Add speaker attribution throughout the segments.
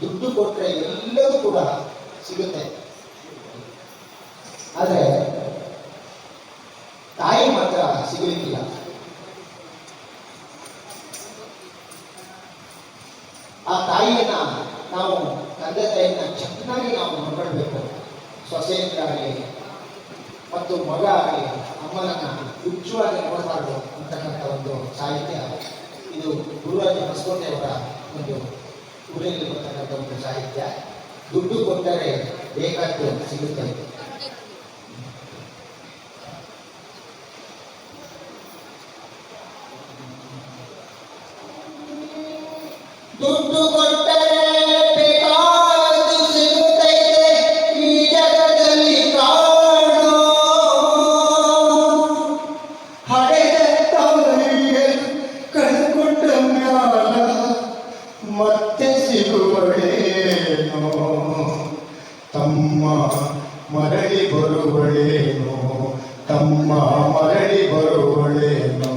Speaker 1: ದುಡ್ಡು ಕೊಟ್ಟರೆ ಎಲ್ಲವೂ ಕೂಡ ಸಿಗುತ್ತೆ. ಆದರೆ ತಾಯಿ ಮಾತ್ರ ಸಿಗಲಿಕ್ಕಿಲ್ಲ. ಆ ತಾಯಿಯನ್ನ ನಾವು ತಂದೆ ತಾಯಿಯನ್ನ ಚೆನ್ನಾಗಿ ನಾವು ನೋಡ್ಕೊಳ್ಬೇಕು. ಸೊಸೆಯಾಗಲಿ ಮತ್ತು ಮಗ ಆಗಲಿ ಅಮ್ಮನನ್ನ ಹುಚ್ಚುವಾಗಿ ನೋಡಬಾರ್ದು ಅಂತಕ್ಕಂಥ ಒಂದು ಸಾಹಿತ್ಯ. ಇದು ಗುರುರಾಜ ಹೊಸಕೋಟೆಯವರ ಒಂದು kemudian di perkara Tuan Said ya. Duduk berdari, dekat tu, sebutkan. Duduk ಬರುವಳೇನು, ತಮ್ಮ ಮರಳಿ ಬರುವಳೇನು.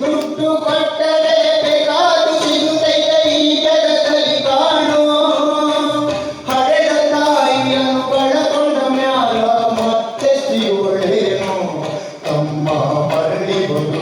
Speaker 1: ದುಡ್ಡು ಕಟ್ಟಲೆ ಬೇಕಾದು ಸಿಗುತ್ತೈತೆ ಈ ಜಗದಲ್ಲಿ ಕಾಣು. ಹಳೆಯ ತಾಯಿಯನ್ನು ಮತ್ತೆ ಸಿಗುವಳೇನು, ತಮ್ಮ ಮರಳಿ ಬರು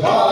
Speaker 1: Bye.